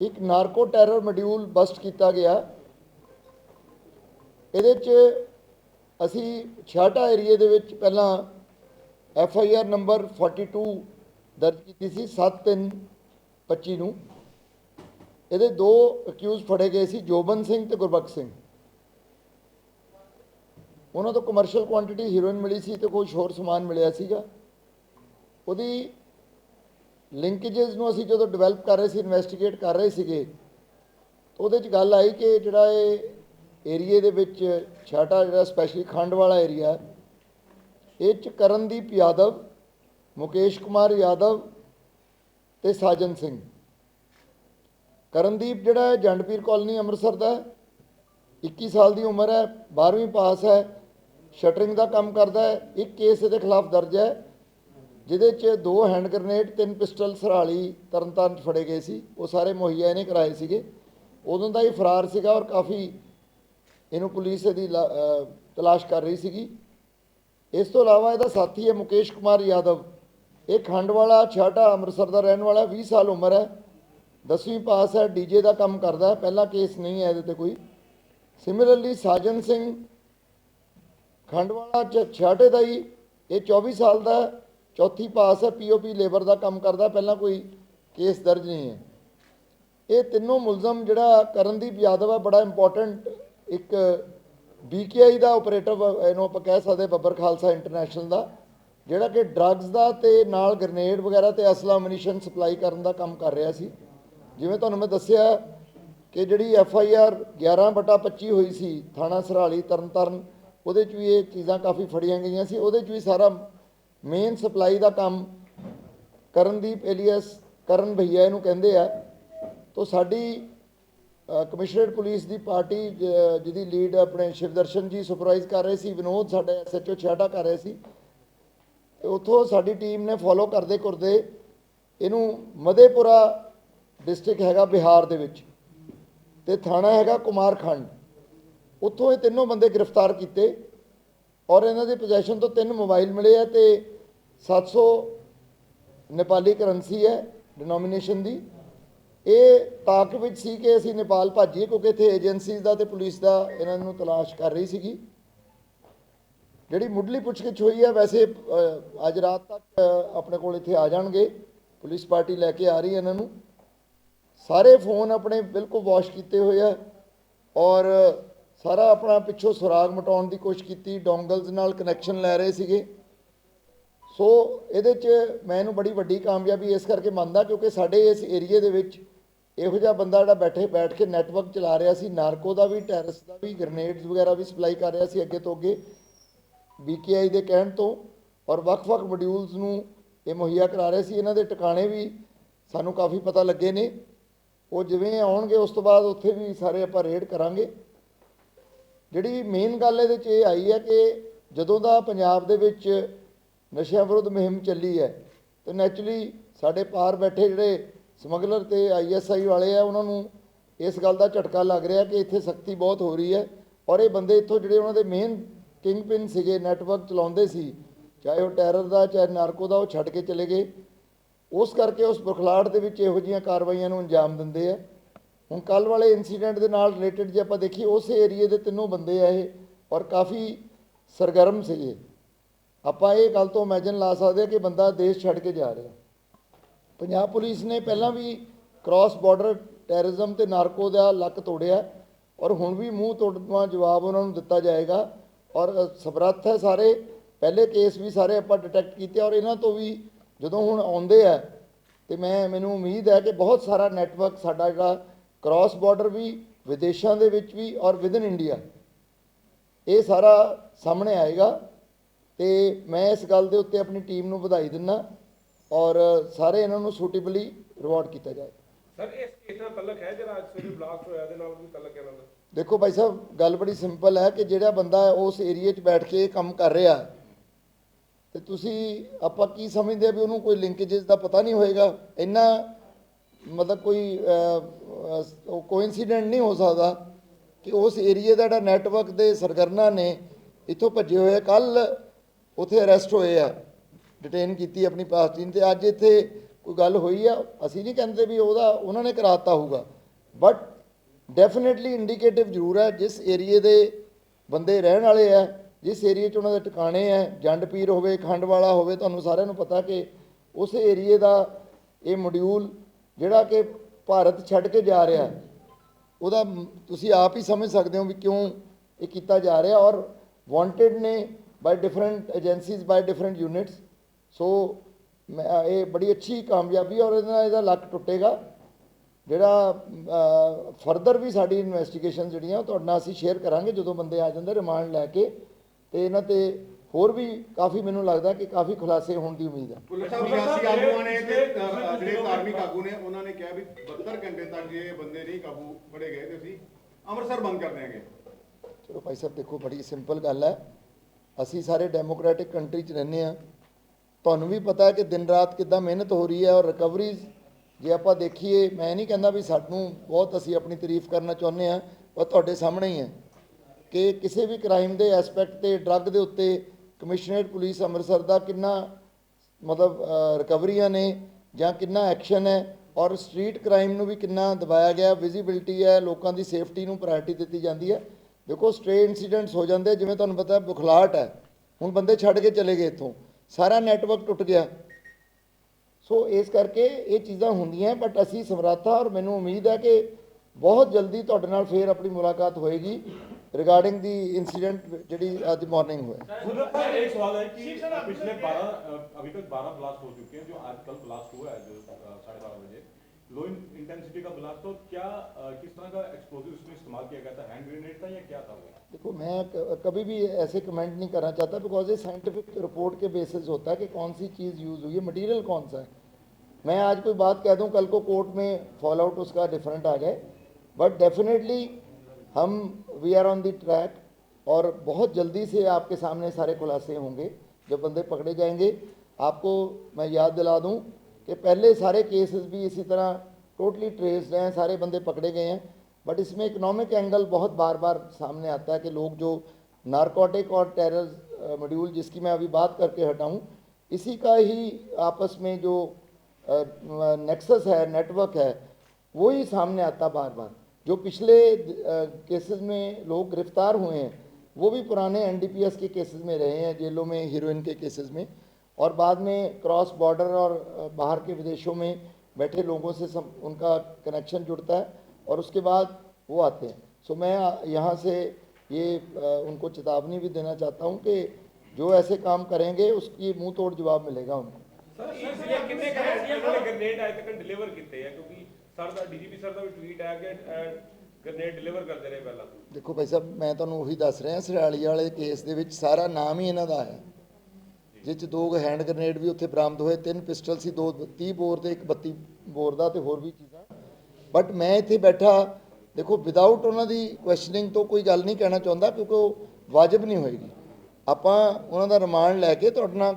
ਇੱਕ narco terror module bust ਕੀਤਾ ਗਿਆ। ਇਹਦੇ 'ਚ ਅਸੀਂ ਛਾਟਾ ਏਰੀਏ ਦੇ ਵਿੱਚ ਪਹਿਲਾਂ ਐਫ ਆਈ ਆਰ ਨੰਬਰ 42 ਦਰਜ ਕੀਤੀ ਸੀ 7325 ਨੂੰ। ਇਹਦੇ ਦੋ ਅਕਿਊਜ਼ ਫੜੇ ਗਏ ਸੀ, ਜੋਬਨ ਸਿੰਘ ਤੇ ਗੁਰਬਖਸ਼ ਸਿੰਘ। ਉਹਨਾਂ ਤੋਂ ਕਮਰਸ਼ੀਅਲ ਕੁਆਂਟੀਟੀ ਹੀਰੋਇਨ ਮਿਲੀ ਸੀ ਤੇ ਕੁਝ ਹੋਰ ਸਮਾਨ ਮਿਲਿਆ ਸੀਗਾ। ਉਹਦੀ ਲਿੰਕੇजेस ਨੂੰ ਅਸੀਂ ਜਦੋਂ ਡਿਵੈਲਪ ਕਰ ਰਹੇ ਸੀ ਇਨਵੈਸਟੀਗੇਟ ਕਰ ਰਹੇ ਸੀਗੇ ਉਹਦੇ 'ਚ ਗੱਲ ਆਈ ਕਿ ਜਿਹੜਾ ਇਹ ਏਰੀਏ ਦੇ ਵਿੱਚ ਛਾਟਾ ਜਿਹੜਾ ਸਪੈਸ਼ਲੀ ਖੰਡ ਵਾਲਾ ਏਰੀਆ ਇਹ 'ਚ ਕਰਨਦੀਪ ਯਾਦਵ, ਮੁਕੇਸ਼ ਕੁਮਾਰ ਯਾਦਵ ਤੇ ਸਾਜਨ ਸਿੰਘ। ਕਰਨਦੀਪ ਜਿਹੜਾ ਜੰਡਪੀਰ ਕਾਲਨੀ ਅੰਮ੍ਰਿਤਸਰ ਦਾ ਹੈ 21 ਸਾਲ ਦੀ ਉਮਰ ਹੈ 12ਵੀਂ ਪਾਸ ਹੈ ਸ਼ਟਰਿੰਗ ਦਾ ਕੰਮ ਕਰਦਾ ਹੈ, ਇੱਕ ਕੇਸ ਇਹਦੇ ਖਿਲਾਫ ਦਰਜ ਹੈ। ਜਿਹਦੇ 'ਚ ਦੋ ਹੈਂਡ ਗ੍ਰਨੇਡ ਤਿੰਨ ਪਿਸਟਲ ਸਰਾਲੀ ਤਰਨਤਾਰਨ 'ਚ ਫੜੇ ਗਏ ਸੀ। ਉਹ ਸਾਰੇ ਮੁਹੱਈਆ ਇਹਨੇ ਕਰਾਏ ਸੀਗੇ। ਉਦੋਂ ਦਾ ਹੀ ਫਰਾਰ ਸੀਗਾ ਔਰ ਕਾਫੀ ਇਹਨੂੰ ਪੁਲਿਸ ਇਹਦੀ ਲਾ- ਤਲਾਸ਼ ਕਰ ਰਹੀ ਸੀਗੀ। ਇਸ ਤੋਂ ਇਲਾਵਾ ਇਹਦਾ ਸਾਥੀ ਹੈ ਮੁਕੇਸ਼ ਕੁਮਾਰ ਯਾਦਵ। ਇਹ ਖੰਡ ਵਾਲਾ ਛਾਟਾ, ਅੰਮ੍ਰਿਤਸਰ ਦਾ ਰਹਿਣ ਵਾਲਾ 20 ਸਾਲ ਉਮਰ ਹੈ। 10ਵੀਂ ਪਾਸ ਹੈ ਡੀਜੇ ਦਾ ਕੰਮ ਕਰਦਾ ਹੈ। ਪਹਿਲਾ ਕੇਸ ਨਹੀਂ ਹੈ ਇਹਦੇ ਤੇ ਕੋਈ। ਸਿਮਿਲਰਲੀ ਸਾਜਨ ਸਿੰਘ ਖੰਡਵਾਲਾ ਚ ਛਾਟੇ ਦਾ ਹੀ, ਇਹ 24 ਸਾਲ ਦਾ ਚੌਥੀ ਪਾਸ ਹੈ ਪੀਓਪੀ ਲੇਬਰ ਦਾ ਕੰਮ ਕਰਦਾ, ਪਹਿਲਾਂ ਕੋਈ ਕੇਸ ਦਰਜ ਨਹੀਂ ਹੈ। ਇਹ ਤਿੰਨੋਂ ਮੁਲਜ਼ਮ ਜਿਹੜਾ ਕਰਨਦੀਪ ਯਾਦਵ ਹੈ ਬੜਾ ਇੰਪੋਰਟੈਂਟ ਇੱਕ ਬੀਕੇਆਈ ਦਾ ਆਪਰੇਟਰ ਇਹਨੂੰ ਆਪਾਂ ਕਹਿ ਸਕਦੇ ਬੱਬਰ ਖਾਲਸਾ ਇੰਟਰਨੈਸ਼ਨਲ ਦਾ, ਜਿਹੜਾ ਕਿ ਡਰੱਗਸ ਦਾ ਤੇ ਨਾਲ ਗ੍ਰਨੇਡ ਵਗੈਰਾ ਤੇ ਅਸਲਾ ਮਨੀਸ਼ਨ ਸਪਲਾਈ ਕਰਨ ਦਾ ਕੰਮ ਕਰ ਰਿਹਾ ਸੀ। ਜਿਵੇਂ ਤੁਹਾਨੂੰ ਮੈਂ ਦੱਸਿਆ ਕਿ ਜਿਹੜੀ ਐਫ ਆਈ ਆਰ 11 ਬਟਾ 25 ਹੋਈ ਸੀ ਥਾਣਾ ਸਰਾਲੀ ਤਰਨਤਾਰਨ, ਉਹਦੇ 'ਚ ਵੀ ਇਹ ਚੀਜ਼ਾਂ ਕਾਫੀ ਫੜੀਆਂ ਗਈਆਂ ਸੀ, ਉਹਦੇ 'ਚ ਵੀ ਸਾਰਾ ਮੇਨ ਸਪਲਾਈ ਦਾ ਕੰਮ ਕਰਨਦੀਪ ਏਲੀਅਸ, ਕਰਨ ਭਈਆ ਇਹਨੂੰ ਕਹਿੰਦੇ ਆ। ਤੋਂ ਸਾਡੀ ਕਮਿਸ਼ਨਰੇਟ ਪੁਲਿਸ ਦੀ ਪਾਰਟੀ ਜ- ਜਿਹਦੀ ਲੀਡ ਆਪਣੇ ਸ਼ਿਵਦਰਸ਼ਨ ਜੀ ਸੁਪਰਵਾਈਜ਼ ਕਰ ਰਹੇ ਸੀ, ਵਿਨੋਦ ਸਾਡਾ ਐਸਐਚਓ ਛਾਟਾ ਕਰ ਰਹੇ ਸੀ। ਤੇ ਉੱਥੋਂ ਸਾਡੀ ਟੀਮ ਨੇ ਫੋਲੋ ਕਰਦੇ ਕਰਦੇ ਇਹਨੂੰ ਮਦੇਪੁਰਾ ਡਿਸਟ੍ਰਿਕਟ ਹੈਗਾ ਬਿਹਾਰ ਦੇ ਵਿੱਚ। ਤੇ ਥਾਣਾ ਹੈਗਾ ਕੁਮਾਰਖੰਡ। ਉੱਥੋਂ ਇਹ ਤਿੰਨੋਂ ਬੰਦੇ ਗ੍ਰਿਫਤਾਰ ਕੀਤੇ। ਔਰ ਇਹਨਾਂ ਦੇ ਪੋਜੈਸ਼ਨ ਤੋਂ ਤਿੰਨ ਮੋਬਾਈਲ ਮਿਲੇ ਆ ਤੇ 700 ਨੇਪਾਲੀ ਕਰੰਸੀ ਹੈ ਡਿਨੋਮੀਨੇਸ਼ਨ ਦੀ। ਇਹ ਤਾਕ ਵਿੱਚ ਸੀ ਕਿ ਅਸੀਂ ਨੇਪਾਲ ਭੱਜੀਏ ਕਿਉਂਕਿ ਇੱਥੇ ਏਜੰਸੀਜ਼ ਦਾ ਤੇ ਪੁਲਿਸ ਦਾ ਇਹਨਾਂ ਨੂੰ ਤਲਾਸ਼ ਕਰ ਰਹੀ ਸੀਗੀ। ਜਿਹੜੀ ਮੁੱਢਲੀ ਪੁੱਛਗਿੱਛ ਹੋਈ ਹੈ ਵੈਸੇ ਅੱਜ ਰਾਤ ਤੱਕ ਆਪਣੇ ਕੋਲ ਇੱਥੇ ਆ ਜਾਣਗੇ। ਪੁਲਿਸ ਪਾਰਟੀ ਲੈ ਕੇ ਆ ਰਹੀ ਹੈ ਇਹਨਾਂ ਨੂੰ। ਸਾਰੇ ਫੋਨ ਆਪਣੇ ਬਿਲਕੁਲ ਵਾਸ਼ ਕੀਤੇ ਹੋਏ ਆ ਔਰ ਸਾਰਾ ਆਪਣਾ ਪਿੱਛੋਂ ਸੁਰਾਗ ਮਟਾਉਣ ਦੀ ਕੋਸ਼ਿਸ਼ ਕੀਤੀ ਡੋਂਗਲਸ ਨਾਲ ਕਨੈਕਸ਼ਨ ਲੈ ਰਹੇ ਸੀਗੇ। ਸੋ ਇਹਦੇ 'ਚ ਮੈਂ ਇਹਨੂੰ ਬੜੀ ਵੱਡੀ ਕਾਮਯਾਬੀ ਇਸ ਕਰਕੇ ਮੰਨਦਾ ਕਿਉਂਕਿ ਸਾਡੇ ਇਸ ਏਰੀਏ ਦੇ ਵਿੱਚ ਇਹੋ ਜਿਹਾ ਬੰਦਾ ਜਿਹੜਾ ਬੈਠੇ ਬੈਠ ਕੇ ਨੈਟਵਰਕ ਚਲਾ ਰਿਹਾ ਸੀ, ਨਾਰਕੋ ਦਾ ਵੀ ਟੈਰਰਿਸਟ ਦਾ ਵੀ ਗ੍ਰਨੇਡਸ ਵਗੈਰਾ ਵੀ ਸਪਲਾਈ ਕਰ ਰਿਹਾ ਸੀ ਅੱਗੇ ਤੋਂ ਅੱਗੇ ਬੀਕੇਆਈ ਦੇ ਕਹਿਣ ਤੋਂ ਔਰ ਵੱਖ-ਵੱਖ ਮੋਡਿਊਲਸ ਨੂੰ ਇਹ ਮੁਹੱਈਆ ਕਰਾ ਰਹੇ ਸੀ। ਇਹਨਾਂ ਦੇ ਟਿਕਾਣੇ ਵੀ ਸਾਨੂੰ ਕਾਫੀ ਪਤਾ ਲੱਗੇ ਨੇ। ਉਹ ਜਿਵੇਂ ਆਉਣਗੇ ਉਸ ਤੋਂ ਬਾਅਦ ਉੱਥੇ ਵੀ ਸਾਰੇ ਆਪਾਂ ਰੇਡ ਕਰਾਂਗੇ। ਜਿਹੜੀ ਮੇਨ ਗੱਲ ਇਹਦੇ 'ਚ ਇਹ ਆਈ ਹੈ ਕਿ ਜਦੋਂ ਦਾ ਪੰਜਾਬ ਦੇ ਵਿੱਚ ਨਸ਼ਿਆਂ ਵਿਰੁੱਧ ਮੁਹਿੰਮ ਚੱਲੀ ਹੈ ਤੇ ਨੈਚੁਰਲੀ ਸਾਡੇ ਪਾਰ ਬੈਠੇ ਜਿਹੜੇ ਸਮਗਲਰ ਤੇ ਆਈਐਸਆਈ ਵਾਲੇ ਆ, ਉਹਨਾਂ ਨੂੰ ਇਸ ਗੱਲ ਦਾ ਝਟਕਾ ਲੱਗ ਰਿਹਾ ਕਿ ਇੱਥੇ ਸਖਤੀ ਬਹੁਤ ਹੋ ਰਹੀ ਹੈ ਔਰ ਇਹ ਬੰਦੇ ਇੱਥੋਂ ਜਿਹੜੇ ਉਹਨਾਂ ਦੇ ਮੇਨ ਕਿੰਗ ਪਿਨ ਸੀਗੇ ਨੈਟਵਰਕ ਚਲਾਉਂਦੇ ਸੀ, ਚਾਹੇ ਉਹ ਟੈਰਰ ਦਾ, ਚਾਹੇ ਨਾਰਕੋ ਦਾ, ਉਹ ਛੱਡ ਕੇ ਚਲੇ ਗਏ। ਉਸ ਕਰਕੇ ਉਸ ਬੁਖਲਾਹਟ ਦੇ ਵਿੱਚ ਇਹੋ ਜਿਹੀਆਂ ਕਾਰਵਾਈਆਂ ਨੂੰ ਅੰਜਾਮ ਦਿੰਦੇ ਆ। ਹੁਣ ਕੱਲ ਵਾਲੇ ਇਨਸੀਡੈਂਟ ਦੇ ਨਾਲ ਰਿਲੇਟਡ ਜੇ ਆਪਾਂ ਦੇਖੀਏ, ਉਸੇ ਏਰੀਏ ਦੇ ਤਿੰਨੋਂ ਬੰਦੇ ਆ ਇਹ, ਔਰ ਕਾਫੀ ਸਰਗਰਮ ਸੀਗੇ। ਆਪਾਂ ਇਹ ਗੱਲ ਤੋਂ ਇਮੇਜਿਨ ਲਾ ਸਕਦੇ ਆ ਕਿ ਬੰਦਾ ਦੇਸ਼ ਛੱਡ ਕੇ ਜਾ ਰਿਹਾ। ਪੰਜਾਬ ਪੁਲਿਸ ਨੇ ਪਹਿਲਾਂ ਵੀ ਕ੍ਰਾਸ ਬਾਰਡਰ ਟੈਰਰਿਜ਼ਮ ਤੇ ਨਾਰਕੋ ਦਾ ਲੱਕ ਤੋੜਿਆ, ਔਰ ਹੁਣ ਵੀ ਮੂੰਹ ਤੋੜਵਾ ਜਵਾਬ ਉਹਨਾਂ ਨੂੰ ਦਿੱਤਾ ਜਾਏਗਾ। ਔਰ ਸਮਰੱਥ ਹੈ ਸਾਰੇ, ਪਹਿਲੇ ਕੇਸ ਵੀ ਸਾਰੇ ਆਪਾਂ ਡਿਟੈਕਟ ਕੀਤੇ, ਔਰ ਇਹਨਾਂ ਤੋਂ ਵੀ ਜਦੋਂ ਹੁਣ ਆਉਂਦੇ ਆ, ਤੇ ਮੈਂ, ਮੈਨੂੰ ਉਮੀਦ ਹੈ ਕਿ ਬਹੁਤ ਸਾਰਾ ਨੈਟਵਰਕ ਸਾਡਾ ਜਿਹੜਾ ਕ੍ਰਾਸ ਬਾਰਡਰ ਵੀ ਵਿਦੇਸ਼ਾਂ ਦੇ ਵਿੱਚ ਵੀ ਔਰ ਵਿਦਨ ਇੰਡੀਆ ਇਹ ਸਾਰਾ ਸਾਹਮਣੇ ਆਏਗਾ ਤੇ ਮੈਂ ਇਸ ਗੱਲ ਦੇ ਉੱਤੇ ਆਪਣੀ ਟੀਮ ਨੂੰ ਵਧਾਈ ਦਿੰਦਾ ਔਰ ਸਾਰੇ ਇਹਨਾਂ ਨੂੰ ਸੂਟੇਬਲੀ ਰਿਵਾਰਡ ਕੀਤਾ ਜਾਏ। ਸਰ ਇਸ ਕੇਸ ਨਾਲ ਤਲਕ ਹੈ ਜਿਹੜਾ ਅੱਜ ਸਵੇਰੇ ਬਲਾਸਟ ਹੋਇਆ ਇਹਦੇ ਨਾਲ ਵੀ ਤਲਕ ਹੈ ਦਾ ਦੇਖੋ ਭਾਈ ਸਾਹਿਬ ਗੱਲ ਬੜੀ ਸਿੰਪਲ ਹੈ ਕਿ ਜਿਹੜਾ ਬੰਦਾ ਉਸ ਏਰੀਏ 'ਚ ਬੈਠ ਕੇ ਕੰਮ ਕਰ ਰਿਹਾ ਤੇ ਤੁਸੀਂ ਆਪਾਂ ਕੀ ਸਮਝਦੇ ਆ ਵੀ ਉਹਨੂੰ ਕੋਈ ਲਿੰਕੇजेस ਦਾ ਪਤਾ ਨਹੀਂ ਹੋਏਗਾ? ਇੰਨਾ ਮਤਲਬ ਕੋਈ ਕੋਇਨਸੀਡੈਂਟ ਨਹੀਂ ਹੋ ਸਕਦਾ ਕਿ ਉਸ ਏਰੀਏ ਦਾ ਜਿਹੜਾ ਨੈਟਵਰਕ ਦੇ ਸਰਗਰਨਾ ਨੇ ਇੱਥੋਂ ਭੱਜੇ ਹੋਏ ਕੱਲ ਉੱਥੇ ਅਰੈਸਟ ਹੋਏ ਆ ਡਿਟੇਨ ਕੀਤੀ ਆਪਣੀ ਪਾਸਟੀਨ ਤੇ। ਅੱਜ ਇੱਥੇ ਕੋਈ ਗੱਲ ਹੋਈ ਆ, ਅਸੀਂ ਨਹੀਂ ਕਹਿੰਦੇ ਵੀ ਉਹਦਾ, ਉਹਨਾਂ ਨੇ ਕਰਾਤਾ ਹੋਊਗਾ। ਬਟ ਡੈਫੀਨਿਟਲੀ ਇੰਡੀਕੇਟਿਵ ਜ਼ਰੂਰ ਹੈ ਜਿਸ ਏਰੀਏ ਦੇ ਬੰਦੇ ਰਹਿਣ ਵਾਲੇ ਆ, ਜਿਸ ਏਰੀਏ 'ਚ ਉਹਨਾਂ ਦੇ ਟਿਕਾਣੇ ਆ, ਜੰਡ ਪੀਰ ਹੋਵੇ, ਖੰਡ ਵਾਲਾ ਹੋਵੇ, ਤੁਹਾਨੂੰ ਸਾਰਿਆਂ ਨੂੰ ਪਤਾ ਕਿ ਉਸ ਏਰੀਏ ਦਾ ਇਹ ਮੋਡਿਊਲ ਜਿਹੜਾ ਕਿ ਭਾਰਤ ਛੱਡ ਕੇ ਜਾ ਰਿਹਾ ਉਹਦਾ ਤੁਸੀਂ ਆਪ ਹੀ ਸਮਝ ਸਕਦੇ ਹੋ ਵੀ ਕਿਉਂ ਇਹ ਕੀਤਾ ਜਾ ਰਿਹਾ ਔਰ ਵਾਂਟਡ ਨੇ by different agencies by different units so ਮੈਂ ਇਹ ਬੜੀ ਅੱਛੀ ਕਾਮਯਾਬੀ ਔਰ ਇਹਦੇ ਨਾਲ ਇਹਦਾ ਲੱਕ ਟੁੱਟੇਗਾ। ਜਿਹੜਾ ਫਰਦਰ ਵੀ ਸਾਡੀ ਇਨਵੈਸਟੀਗੇਸ਼ਨ ਜਿਹੜੀਆਂ, ਉਹ ਤੁਹਾਡੇ ਨਾਲ ਅਸੀਂ ਸ਼ੇਅਰ ਕਰਾਂਗੇ ਜਦੋਂ ਬੰਦੇ ਆ ਜਾਂਦੇ ਰਿਮਾਂਡ ਲੈ ਕੇ, ਤੇ ਇਹਨਾਂ ਤੇ ਹੋਰ ਵੀ ਕਾਫੀ ਮੈਨੂੰ ਲੱਗਦਾ ਕਿ ਕਾਫੀ ਖੁਲਾਸੇ ਹੋਣ ਦੀ ਉਮੀਦ ਹੈ। ਪੁਲਿਸ ਸਿਆਸੀ ਆਗੂਆਂ ਨੇ ਤੇ ਜਿਹੜੇ ਧਾਰਮਿਕ ਆਗੂ ਨੇ ਉਹਨਾਂ ਨੇ ਕਿਹਾ ਵੀ 72 ਘੰਟੇ ਤੱਕ ਜੇ ਇਹ ਬੰਦੇ ਨਹੀਂ ਕਾਬੂ ਫੜੇ ਗਏ ਤੇ ਅਸੀਂ ਅੰਮ੍ਰਿਤਸਰ ਬੰਦ ਕਰ ਦਿਆਂਗੇ। ਚਲੋ ਭਾਈ ਸਾਹਿਬ ਦੇਖੋ ਬੜੀ ਸਿੰਪਲ ਗੱਲ ਹੈ। ਅਸੀਂ ਸਾਰੇ ਡੈਮੋਕ੍ਰੈਟਿਕ ਕੰਟਰੀ 'ਚ ਰਹਿੰਦੇ ਆ ਤੁਹਾਨੂੰ ਵੀ ਪਤਾ ਹੈ ਕਿ ਦਿਨ ਰਾਤ ਕਿੱਦਾਂ ਮਿਹਨਤ ਹੋ ਰਹੀ ਹੈ ਔਰ ਰਿਕਵਰੀਜ਼ ਜੇ ਆਪਾਂ ਦੇਖੀਏ ਮੈਂ ਨਹੀਂ ਕਹਿੰਦਾ ਵੀ ਸਾਨੂੰ ਬਹੁਤ ਅਸੀਂ ਆਪਣੀ ਤਾਰੀਫ ਕਰਨਾ ਚਾਹੁੰਦੇ ਆ ਉਹ ਤੁਹਾਡੇ ਸਾਹਮਣੇ ਹੀ ਹੈ ਕਿ ਕਿਸੇ ਵੀ ਕ੍ਰਾਈਮ ਦੇ ਐਸਪੈਕਟ ਤੇ ਡਰੱਗ ਦੇ ਉੱਤੇ ਕਮਿਸ਼ਨਰੇਟ ਪੁਲਿਸ ਅੰਮ੍ਰਿਤਸਰ ਦਾ ਕਿੰਨਾ, ਮਤਲਬ ਰਿਕਵਰੀਆਂ ਨੇ ਜਾਂ ਕਿੰਨਾ ਐਕਸ਼ਨ ਹੈ ਔਰ ਸਟਰੀਟ ਕ੍ਰਾਈਮ ਨੂੰ ਵੀ ਕਿੰਨਾ ਦਬਾਇਆ ਗਿਆ, ਵਿਜ਼ਿਬਿਲਟੀ ਹੈ, ਲੋਕਾਂ ਦੀ ਸੇਫਟੀ ਨੂੰ ਪ੍ਰਾਇੋਰਟੀ ਦਿੱਤੀ ਜਾਂਦੀ ਹੈ। ਦੇਖੋ ਸਟ੍ਰੇ ਇਨਸੀਡੈਂਟਸ ਹੋ ਜਾਂਦੇ, ਜਿਵੇਂ ਤੁਹਾਨੂੰ ਪਤਾ ਬੁਖਲਾਟ ਹੈ। ਹੁਣ ਬੰਦੇ ਛੱਡ ਕੇ ਚਲੇ ਗਏ ਇੱਥੋਂ। ਸਾਰਾ ਨੈਟਵਰਕ ਟੁੱਟ ਗਿਆ। ਸੋ ਇਸ ਕਰਕੇ ਇਹ ਚੀਜ਼ਾਂ ਹੁੰਦੀਆਂ, ਬਟ ਅਸੀਂ ਸਮਰੱਥਾ ਔਰ ਮੈਨੂੰ ਉਮੀਦ ਹੈ ਕਿ ਬਹੁਤ ਜਲਦੀ ਤੁਹਾਡੇ ਨਾਲ ਫੇਰ ਆਪਣੀ ਮੁਲਾਕਾਤ ਹੋਏਗੀ। ਰਿਗਾਰਡਿੰਗ ਦੀ ਇਨਸੀਡੈਂਟ ਜਿਹੜੀ ਅੱਜ ਮਾਰਨਿੰਗ ਹੋਇਆ सर एक सवाल है कि पिछले 12 अभी तक 12 ब्लास्ट हो चुके हैं जो आज कल ब्लास्ट हुआ है जो अ, साढ़े बारह बजे लो इंटेंसिटी का ब्लास्ट तो क्या अ, किस तरह का एक्सप्लोजिव उसमें इस्तेमाल किया गया था हैंड ग्रेनेड था या क्या था वो देखो मैं क- कभी भी ऐसे कमेंट नहीं करना चाहता बिकॉज ये साइंटिफिक रिपोर्ट के बेसिस होता है कि कौन सी चीज़ यूज़ हुई है मटेरियल कौन सा है मैं आज कोई बात कह दूं कल को कोर्ट में फॉल आउट उसका डिफरेंट आ जाए बट डेफिनेटली हम we are on the track और बहुत जल्दी से आपके सामने सारे खुलासे होंगे। जब बंदे पकड़े जाएँगे, आपको मैं याद दिला दूँ कि पहले सारे केसेस भी इसी तरह टोटली ट्रेस्ड हैं, सारे बंदे पकड़े गए हैं। बट इसमें इकोनॉमिक एंगल बहुत बार बार सामने आता है कि लोग जो नारकोटिक और टेरर मॉड्यूल जिसकी मैं अभी बात करके हटा हूँ इसी का ही आपस में जो नेक्सस है नेटवर्क है, वो ही सामने आता बार बार जो पिछले केसेस में लोग गिरफ़्तार हुए हैं वो भी पुराने एनडीपीएस के केसेस में रहे हैं जेलों में हीरोइन के केसेस में और बाद में क्रॉस बॉर्डर और बाहर के विदेशों में बैठे लोगों से सब उनका कनेक्शन जुड़ता है और उसके बाद वो आते हैं सो मैं यहाँ से ये उनको चेतावनी भी देना चाहता हूँ कि जो ऐसे काम करेंगे उसकी मुँह तोड़ जवाब मिलेगा उनको sir, sir, sir, sir, sir, sir, sir, sir, sir ਦਾ ਡੀਜੀਪੀ ਸਰ ਦਾ ਵੀ ਟਵੀਟ ਆਇਆ ਕਿ ਗ੍ਰੇਨੇਡ ਡਿਲੀਵਰ ਕਰਦੇ ਰਹੇ ਪਹਿਲਾਂ। ਦੇਖੋ ਭਾਈ ਸਾਹਿਬ ਮੈਂ ਤੁਹਾਨੂੰ ਉਹੀ ਦੱਸ ਰਿਹਾ ਸਰਾਲੀ ਵਾਲੇ ਕੇਸ ਦੇ ਵਿੱਚ ਸਾਰਾ ਨਾਮ ਹੀ ਇਹਨਾਂ ਦਾ ਹੈ। ਜਿਸ ਦੋ ਹੈਂਡ ਗ੍ਰਨੇਡ ਵੀ ਉੱਥੇ ਬਰਾਮਦ ਹੋਏ ਤਿੰਨ ਪਿਸਟਲ ਸੀ ਦੋ 30 ਬੋਰ ਤੇ ਇੱਕ 32 ਬੋਰ ਦਾ ਤੇ ਹੋਰ ਵੀ ਚੀਜ਼ਾਂ। ਬਟ ਮੈਂ ਇੱਥੇ ਬੈਠਾ ਦੇਖੋ ਵਿਦਆਊਟ ਉਹਨਾਂ ਦੀ ਕੁਐਸਚਨਿੰਗ ਤੋਂ ਕੋਈ ਗੱਲ ਨਹੀਂ ਕਹਿਣਾ ਚਾਹੁੰਦਾ ਕਿਉਂਕਿ ਉਹ ਵਾਜਬ ਨਹੀਂ ਹੋਏਗੀ। ਆਪਾਂ ਉਹਨਾਂ ਦਾ ਰਿਮਾਂਡ ਲੈ ਕੇ ਤੁਹਾਡੇ ਨਾਲ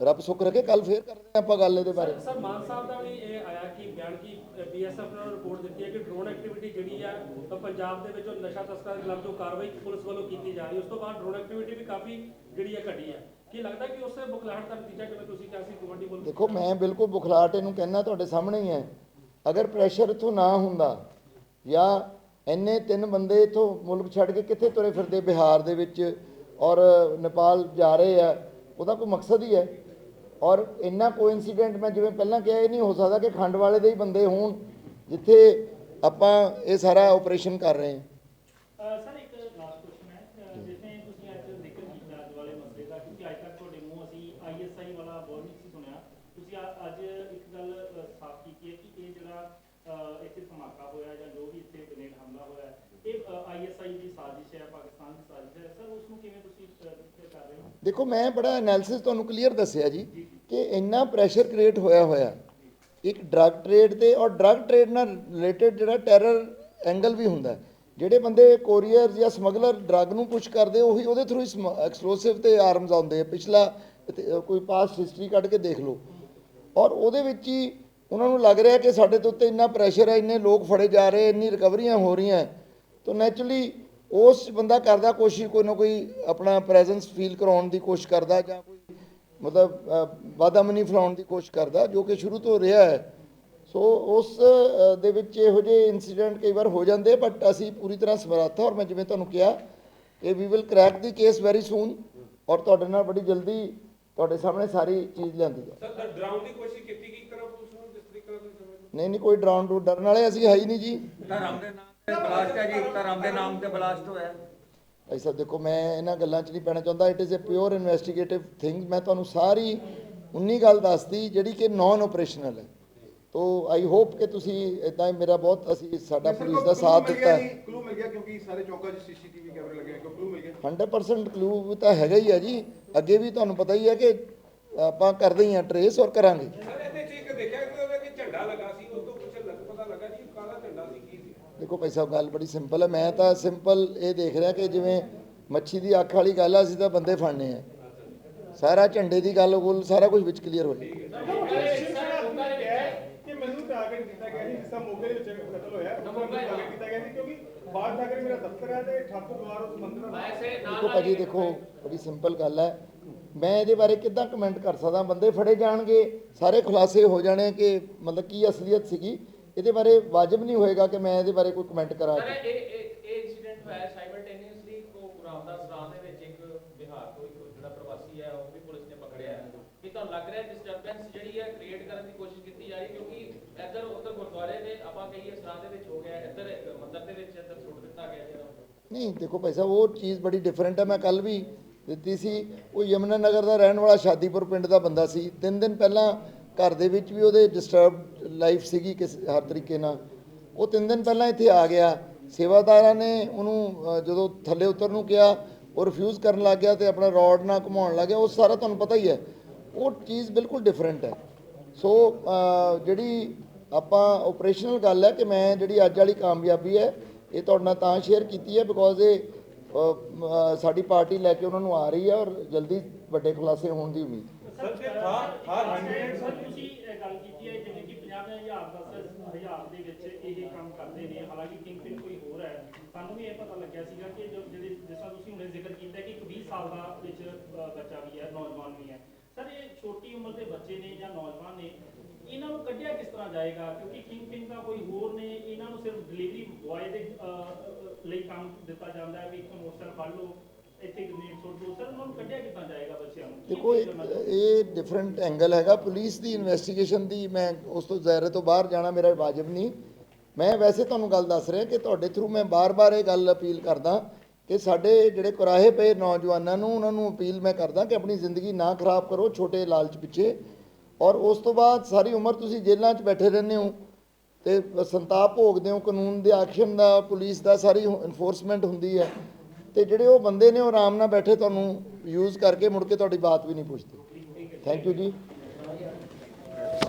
ਰੱਬ ਸੁੱਖ ਰੱਖੇ ਕੱਲ ਫੇਰ ਕਰਦੇ ਹਾਂ ਆਪਾਂ ਗੱਲ ਇਹਦੇ ਬਾਰੇ। ਸਰ ਮਾਨ ਸਾਹਿਬ ਦਾ ਵੀ ਇਹ ਆਇਆ ਕਿ ਬਿਆਨ ਕਿ ਬੀਐਸਐਫ ਨੇ ਰਿਪੋਰਟ ਦਿੱਤੀ ਹੈ ਕਿ ਡਰੋਨ ਐਕਟੀਵਿਟੀ ਜਿਹੜੀ ਆ ਪੰਜਾਬ ਦੇ ਵਿੱਚ ਉਹ ਨਸ਼ਾ ਤਸਕਰਾਂ ਦੇ ਖਿਲਾਫ ਜੋ ਕਾਰਵਾਈ ਪੁਲਿਸ ਵੱਲੋਂ ਕੀਤੀ ਜਾ ਰਹੀ ਉਸ ਤੋਂ ਬਾਅਦ ਡਰੋਨ ਐਕਟੀਵਿਟੀ ਵੀ ਕਾਫੀ ਜਿਹੜੀ ਹੈ ਘਟੀ ਹੈ। ਕੀ ਲੱਗਦਾ ਕਿ ਉਸੇ ਬੁਖਲਾਹਟ ਦਾ ਨਤੀਜਾ ਜਿਵੇਂ ਤੁਸੀਂ ਕਿਹਾ ਸੀ ਕਬੱਡੀ ਵੱਲੋਂ ਦੇਖੋ, ਮੈਂ ਬਿਲਕੁਲ ਬੁਖਲਾਟ ਇਹਨੂੰ ਕਹਿਣਾ ਤੁਹਾਡੇ ਸਾਹਮਣੇ ਹੀ ਹੈ। ਅਗਰ ਪ੍ਰੈਸ਼ਰ ਇਥੋਂ ਨਾ ਹੁੰਦਾ, ਜਾਂ ਇੰਨੇ ਤਿੰਨ ਬੰਦੇ ਇਥੋਂ ਮੁਲਕ ਛੱਡ ਕੇ ਕਿੱਥੇ ਤੁਰੇ ਫਿਰਦੇ, ਬਿਹਾਰ ਦੇ ਵਿੱਚ ਔਰ ਨੇਪਾਲ ਜਾ ਰਹੇ ਆ, ਉਹਦਾ ਕੋਈ ਮਕਸਦ ਹੀ ਹੈ। ਔਰ ਇੰਨਾ ਕੋਇਨਸੀਡੈਂਟ ਮੈਂ ਜਿਵੇਂ ਪਹਿਲਾਂ ਕਿਹਾ ਇਹ ਨਹੀਂ ਹੋ ਸਕਦਾ ਕਿ ਖੰਡ ਵਾਲੇ ਦੇ ਹੀ ਬੰਦੇ ਹੋਣ ਜਿੱਥੇ ਆਪਾਂ ਇਹ ਸਾਰਾ ਆਪਰੇਸ਼ਨ ਕਰ ਰਹੇ ਹਾਂ। ਸਰ ਇੱਕ ਲਾਸਟ ਕੁਐਸਚਨ ਹੈ। ਅਹ ਜਿਵੇਂ ਤੁਸੀਂ ਅੱਜ ਜ਼ਿਕਰ ਕੀਤਾ ਅੱਜ ਵਾਲੇ ਮਸਲੇ ਦਾ ਕਿਉਂਕਿ ਅੱਜ ਤੱਕ ਤੁਹਾਡੇ ਮੂੰਹ ਅਸੀਂ ਆਈਐਸਆਈ ਵਾਲਾ ਬੋਲ ਨਹੀਂ ਸੀ ਸੁਣਿਆ। ਤੁਸੀਂ ਅ- ਅੱਜ ਇੱਕ ਗੱਲ ਅਹ, ਸਾਫ਼ ਕੀਤੀ ਹੈ ਕਿ ਇਹ ਜਿਹੜਾ ਅਹ, ਇੱਥੇ ਧਮਾਕਾ ਹੋਇਆ ਜਾਂ ਜੋ ਵੀ ਇੱਥੇ ਗ੍ਰੇਨੇਡ ਹਮਲਾ ਹੋਇਆ ਇਹ ਆਈਐਸਆਈ ਦੀ ਸਾਜ਼ਿਸ਼ ਹੈ ਪਾਕਿਸਤਾਨ ਦੀ ਸਾਜ਼ਿਸ਼ ਹੈ। ਸਰ ਉਸ ਨੂੰ ਕਿਵੇਂ ਤੁਸੀਂ ਅਹ, ਕਰ ਰਹੇ ਹੋ? ਦੇਖੋ ਮੈਂ ਬੜਾ ਐਨਾਲਿਸਿਸ ਤੁਹਾਨੂੰ ਕਲੀਅਰ ਦੱਸਿਆ ਜੀ। ਇੰਨਾ ਪ੍ਰੈਸ਼ਰ ਕ੍ਰੀਏਟ ਹੋਇਆ ਹੋਇਆ, ਇੱਕ ਡਰੱਗ ਟ੍ਰੇਡ ਤੇ ਔਰ ਡਰੱਗ ਟ੍ਰੇਡ ਨਾਲ ਰਿਲੇਟਡ ਜਿਹੜਾ ਟੈਰਰ ਐਂਗਲ ਵੀ ਹੁੰਦਾ ਜਿਹੜੇ ਬੰਦੇ ਕੋਰੀਅਰ ਜਾਂ ਸਮਗਲਰ ਡਰੱਗ ਨੂੰ ਪੁਸ਼ ਕਰਦੇ, ਉਹੀ ਉਹਦੇ ਥਰੂ ਐਕਸਪਲੋਸਿਵ ਤੇ ਆਰਮਸ ਆਉਂਦੇ ਆ। ਪਿਛਲਾ ਕੋਈ ਪਾਸਟ ਹਿਸਟਰੀ ਕੱਢ ਕੇ ਦੇਖ ਲਓ। ਔਰ ਉਹਦੇ ਵਿੱਚ ਹੀ ਉਹਨਾਂ ਨੂੰ ਲੱਗ ਰਿਹਾ ਕਿ ਸਾਡੇ ਤੇ ਉੱਤੇ ਇੰਨਾ ਪ੍ਰੈਸ਼ਰ ਹੈ, ਇੰਨੇ ਲੋਕ ਫੜੇ ਜਾ ਰਹੇ, ਇੰਨੀ ਰਿਕਵਰੀਆਂ ਹੋ ਰਹੀਆਂ ਤਾਂ ਨੈਚੁਰਲੀ ਉਸ ਬੰਦਾ ਕਰਦਾ ਕੋਸ਼ਿਸ਼, ਕੋਈ ਨਾ ਕੋਈ ਆਪਣਾ ਪ੍ਰੈਜ਼ੈਂਸ ਫੀਲ ਕਰਾਉਣ ਦੀ ਕੋਸ਼ਿਸ਼ ਕਰਦਾ ਜਾਂ ਕੋਈ ਮਤਲਬ ਵਾਦਾਮਨੀ ਫੈਲਾਉਣ ਦੀ ਕੋਸ਼ਿਸ਼ ਕਰਦਾ ਜੋ ਕਿ ਸ਼ੁਰੂ ਤੋਂ ਰਿਹਾ ਹੈ। ਸੋ ਉਸ ਦੇ ਵਿੱਚ ਇਹੋ ਜਿਹੇ ਇਨਸੀਡੈਂਟ ਕਈ ਵਾਰ ਹੋ ਜਾਂਦੇ ਬਟ ਅਸੀਂ ਪੂਰੀ ਤਰ੍ਹਾਂ ਸਮਰੱਥ ਹਾਂ। ਔਰ ਮੈਂ ਜਿਵੇਂ ਤੁਹਾਨੂੰ ਕਿਹਾ ਕਿ we will crack the case very soon ਔਰ ਤੁਹਾਡੇ ਨਾਲ ਬੜੀ ਜਲਦੀ ਤੁਹਾਡੇ ਸਾਹਮਣੇ ਸਾਰੀ ਚੀਜ਼ ਲਿਆਂਦੀ ਜਾ ਸਰ ਡਰਾਉਣ ਦੀ ਕੋਸ਼ਿਸ਼ ਕੀਤੀ ਤਰ੍ਹਾਂ ਪੁਲਿਸ ਨੂੰ ਜਿਸ ਤਰੀਕੇ ਨਾਲ ਤੁਸੀਂ? ਨਹੀਂ ਨਹੀਂ ਕੋਈ ਡਰਾਉਣ ਡਰੂ ਡਰਨ ਵਾਲੇ ਅਸੀਂ ਹੈ ਹੀ ਨਹੀਂ ਜੀ। ਧਰਮ ਦੇ ਨਾਮ ਤੇ ਬਲਾਸਟ ਹੈ ਜੀ ਧਰਮ ਦੇ ਨਾਮ ਤੇ ਬਲਾਸਟ ਹੋਇਆ। ਭਾਈ ਸਾਹਿਬ ਦੇਖੋ ਮੈਂ ਇਹਨਾਂ ਗੱਲਾਂ 'ਚ ਨਹੀਂ ਪੈਣਾ ਚਾਹੁੰਦਾ। It is a pure investigative thing ਮੈਂ ਤੁਹਾਨੂੰ ਸਾਰੀ 19 ਗੱਲ ਦੱਸਦੀ ਜਿਹੜੀ ਕਿ ਨਾਨ ਆਪਰੇਸ਼ਨਲ ਹੈ। ਤੋ ਆਈ ਹੋਪ ਕਿ ਤੁਸੀਂ ਇਦਾਂ ਮੇਰਾ ਬਹੁਤ ਅਸੀਂ ਸਾਡਾ ਪੁਲਿਸ ਦਾ ਸਾਥ ਦਿੱਤਾ। ਕਲੂ ਮਿਲ ਗਿਆ ਕਿਉਂਕਿ ਸਾਰੇ ਚੌਕਾਂ 'ਚ ਸੀਸੀਟੀਵੀ ਕੈਮਰੇ ਲੱਗੇ ਕਿਉਂ ਕਲੂ ਮਿਲ ਗਿਆ? 100% ਕਲੂ ਤਾਂ ਹੈਗਾ ਹੀ ਹੈ ਜੀ। ਅੱਗੇ ਵੀ ਤੁਹਾਨੂੰ ਪਤਾ ਹੀ ਹੈ ਕਿ ਆਪਾਂ ਕਰਦੇ ਹੀ ਹਾਂ ਟਰੇਸ ਔਰ ਕਰਾਂਗੇ। ਸਰ ਇਹਦੇ 'ਚ ਇੱਕ ਦੇਖਿਆ ਕਿ ਕਿ ਝੰਡਾ ਲੱਗਾ ਸੀ ਉਹ ਤੋਂ ਕੁਝ ਲੱਗ ਪਤਾ ਲੱਗਾ ਜੀ ਕਾਹਦਾ ਝੰਡਾ ਸੀ ਕੀ ਦੇਖੋ ਭਾਈ ਸਾਹਿਬ, ਗੱਲ ਬੜੀ ਸਿੰਪਲ ਹੈ। ਮੈਂ ਤਾਂ ਸਿੰਪਲ ਇਹ ਦੇਖ ਰਿਹਾ ਕਿ ਜਿਵੇਂ ਮੱਛੀ ਦੀ ਅੱਖ ਵਾਲੀ ਗੱਲ ਆ, ਅਸੀਂ ਤਾਂ ਬੰਦੇ ਫੜਨੇ ਆ। ਸਾਰਾ ਝੰਡੇ ਦੀ ਗੱਲ ਗੁੱਲ ਸਾਰਾ ਕੁਝ ਵਿੱਚ ਕਲੀਅਰ ਹੋ ਦੇਖੋ ਭਾਜੀ, ਦੇਖੋ, ਬੜੀ ਸਿੰਪਲ ਗੱਲ ਹੈ। ਮੈਂ ਇਹਦੇ ਬਾਰੇ ਕਿੱਦਾਂ ਕਮੈਂਟ ਕਰ ਸਕਦਾ? ਬੰਦੇ ਫੜੇ ਜਾਣਗੇ, ਸਾਰੇ ਖੁਲਾਸੇ ਹੋ ਜਾਣੇ ਕਿ ਮਤਲਬ ਕੀ ਅਸਲੀਅਤ ਸੀਗੀ। ਇਹਦੇ ਬਾਰੇ ਵਾਜਬ ਨਹੀਂ ਹੋਏਗਾ ਕਿ ਮੈਂ ਇਹਦੇ ਬਾਰੇ ਕੋਈ ਕਮੈਂਟ ਕਰਾਂ ਸਰ ਇਹ ਇਹ ਇਹ ਇਨਸੀਡੈਂਟ ਹੋਇਆ ਸਾਈਮਲਟੇਨੀਅਸਲੀ ਕੋ ਗੁਰਾਮ ਦਾ ਸਰਾਂ ਦੇ ਵਿੱਚ ਇੱਕ ਬਿਹਾਰ ਤੋਂ ਇੱਕ ਜਿਹੜਾ ਪ੍ਰਵਾਸੀ ਹੈ ਉਹ ਵੀ ਪੁਲਿਸ ਨੇ ਪਕੜਿਆ ਹੈ। ਕੀ ਤੁਹਾਨੂੰ ਲੱਗ ਰਿਹਾ ਡਿਸਟਰਬੈਂਸ ਜਿਹੜੀ ਹੈ ਕ੍ਰੀਏਟ ਕਰਨ ਦੀ ਕੋਸ਼ਿਸ਼ ਕੀਤੀ ਜਾ ਰਹੀ ਕਿਉਂਕਿ ਇੱਧਰ ਉੱਧਰ ਗੁਰਦੁਆਰੇ ਦੇ ਆਪਾਂ ਕਹੀਏ ਸਰਾਂ ਦੇ ਵਿੱਚ ਹੋ ਗਿਆ ਇੱਧਰ ਮੰਦਿਰ ਦੇ ਵਿੱਚ ਇੱਧਰ ਸੁੱਟ ਦਿੱਤਾ ਗਿਆ ਜਿਹੜਾ। ਨਹੀਂ ਦੇਖੋ ਭਾਈ ਸਾਹਿਬ ਉਹ ਚੀਜ਼ ਬੜੀ ਡਿਫਰੈਂਟ ਹੈ। ਮੈਂ ਕੱਲ ਵੀ ਦਿੱਤੀ ਸੀ ਉਹ ਯਮਨਾ ਨਗਰ ਦਾ ਰਹਿਣ ਵਾਲਾ ਸ਼ਾਦੀਪੁਰ ਪਿੰਡ ਦਾ ਬੰਦਾ ਸੀ। ਤਿੰਨ ਦਿਨ ਪਹਿਲਾਂ ਘਰ ਦੇ ਵਿੱਚ ਵੀ ਉਹਦੇ ਡਿਸਟਰਬ ਲਾਈਫ ਸੀਗੀ ਕਿਸ ਹਰ ਤਰੀਕੇ ਨਾਲ। ਉਹ ਤਿੰਨ ਦਿਨ ਪਹਿਲਾਂ ਇੱਥੇ ਆ ਗਿਆ। ਸੇਵਾਦਾਰਾਂ ਨੇ ਉਹਨੂੰ ਜਦੋਂ ਥੱਲੇ ਉਤਰ ਨੂੰ ਕਿਹਾ, ਉਹ ਰਿਫਿਊਜ਼ ਕਰਨ ਲੱਗ ਗਿਆ ਤੇ ਆਪਣਾ ਰੋਡ ਨਾਲ ਘੁਮਾਉਣ ਲੱਗ ਗਿਆ। ਉਹ ਸਾਰਾ ਤੁਹਾਨੂੰ ਪਤਾ ਹੀ ਹੈ। ਉਹ ਚੀਜ਼ ਬਿਲਕੁਲ ਡਿਫਰੈਂਟ ਹੈ। ਸੋ ਜਿਹੜੀ ਆਪਾਂ ਆਪਰੇਸ਼ਨਲ ਗੱਲ ਹੈ ਕਿ ਮੈਂ ਜਿਹੜੀ ਅੱਜ ਵਾਲੀ ਕਾਮਯਾਬੀ ਹੈ, ਇਹ ਤੁਹਾਡੇ ਨਾਲ ਤਾਂ ਸ਼ੇਅਰ ਕੀਤੀ ਹੈ ਬਿਕੋਜ਼ ਇਹ ਸਾਡੀ ਪਾਰਟੀ ਲੈ ਕੇ ਉਹਨਾਂ ਨੂੰ ਆ ਰਹੀ ਹੈ ਔਰ ਜਲਦੀ ਵੱਡੇ ਖੁਲਾਸੇ ਹੋਣ ਦੀ ਉਮੀਦ। ਸਰ ਤੇ ਥਾਰ ਥਾਰ ਹੰਡਰਡ ਸਰ ਤੁਸੀਂ ਇਹ ਗੱਲ ਕੀਤੀ ਹੈ ਜਿਵੇਂ ਕਿ 50000 10 ਹਜ਼ਾਰ ਦੇ ਵਿੱਚ ਇਹ ਕੰਮ ਕਰਦੇ ਨੇ। ਹਾਲਾਂਕਿ ਕਿੰਗ ਪਿਨ ਕੋਈ ਹੋਰ ਹੈ। ਸਾਨੂੰ ਵੀ ਇਹ ਪਤਾ ਲੱਗਿਆ ਸੀਗਾ ਕਿ ਜੋ ਜਿਹੜੇ ਜਿਸ ਤਰ੍ਹਾਂ ਤੁਸੀਂ ਹੁਣੇ ਜ਼ਿਕਰ ਕੀਤਾ ਕਿ ਇੱਕ 20 ਸਾਲ ਦਾ ਵਿੱਚ ਬੱਚਾ ਵੀ ਹੈ ਨੌਜਵਾਨ ਵੀ ਹੈ। ਸਰ ਇਹ ਛੋਟੀ ਉਮਰ ਦੇ ਬੱਚੇ ਨੇ ਜਾਂ ਨੌਜਵਾਨ ਨੇ ਇਹਨਾਂ ਨੂੰ ਕੱਢਿਆ ਕਿਸ ਤਰ੍ਹਾਂ ਜਾਏਗਾ? ਕਿਉਂਕਿ ਕਿੰਗ ਪਿਨ ਦਾ ਕੋਈ ਹੋਰ ਨੇ ਇਹਨਾਂ ਨੂੰ ਸਿਰਫ ਡਿਲੀਵਰੀ ਬੁਆਏ ਦੇ ਲਈ ਕੰਮ ਦਿੱਤਾ ਜਾਂਦਾ ਹੈ ਵੀ ਇੱਕ ਮੋਟਰ ਫੜ ਲਓ। ਇੱਥੇ ਗ੍ਰੇਨੇਡ ਸੁੱਟ ਦਿਓ ਸਰ ਉਹਨਾਂ ਨੂੰ ਕੱਢਿਆ ਕਿੱਦਾਂ ਜਾਏਗਾ ਬੱਚਿਆਂ ਨੂੰ? ਕੀ ਦੇਖੋ? ਇਹ ਡਿਫਰੈਂਟ ਐਂਗਲ ਹੈਗਾ। ਪੁਲਿਸ ਦੀ ਇਨਵੈਸਟੀਗੇਸ਼ਨ ਦੀ ਮੈਂ ਉਸ ਤੋਂ ਜ਼ਾਇਰੇ ਤੋਂ ਬਾਹਰ ਜਾਣਾ ਮੇਰਾ ਵਾਜਬ ਨਹੀਂ। ਮੈਂ ਵੈਸੇ ਤੁਹਾਨੂੰ ਗੱਲ ਦੱਸ ਰਿਹਾ ਕਿ ਤੁਹਾਡੇ ਥਰੂ ਮੈਂ ਬਾਰ-ਬਾਰ ਇਹ ਗੱਲ ਅਪੀਲ ਕਰਦਾ ਕਿ ਸਾਡੇ ਜਿਹੜੇ ਕੁਰਾਹੇ ਪਏ ਨੌਜਵਾਨਾਂ ਨੂੰ ਉਹਨਾਂ ਨੂੰ ਅਪੀਲ ਮੈਂ ਕਰਦਾ ਕਿ ਆਪਣੀ ਜ਼ਿੰਦਗੀ ਨਾ ਖਰਾਬ ਕਰੋ ਛੋਟੇ ਲਾਲਚ ਪਿੱਛੇ। ਔਰ ਉਸ ਤੋਂ ਬਾਅਦ ਸਾਰੀ ਉਮਰ ਤੁਸੀਂ ਜੇਲ੍ਹਾਂ 'ਚ ਬੈਠੇ ਰਹਿੰਦੇ ਹੋ ਤੇ ਸੰਤਾਪ ਭੋਗਦੇ ਹੋ ਕਾਨੂੰਨ ਦੇ ਐਕਸ਼ਨ ਦਾ ਪੁਲਿਸ ਦਾ ਸਾਰੀ ਇਨਫੋਰਸਮੈਂਟ ਹੁੰਦੀ ਹੈ। ਤੇ ਜਿਹੜੇ ਉਹ ਬੰਦੇ ਨੇ ਉਹ ਆਰਾਮ ਨਾਲ ਬੈਠੇ ਤੁਹਾਨੂੰ ਯੂਜ਼ ਕਰਕੇ ਮੁੜ ਕੇ ਤੁਹਾਡੀ ਬਾਤ ਵੀ ਨਹੀਂ ਪੁੱਛਦੇ। ਥੈਂਕ ਯੂ ਜੀ।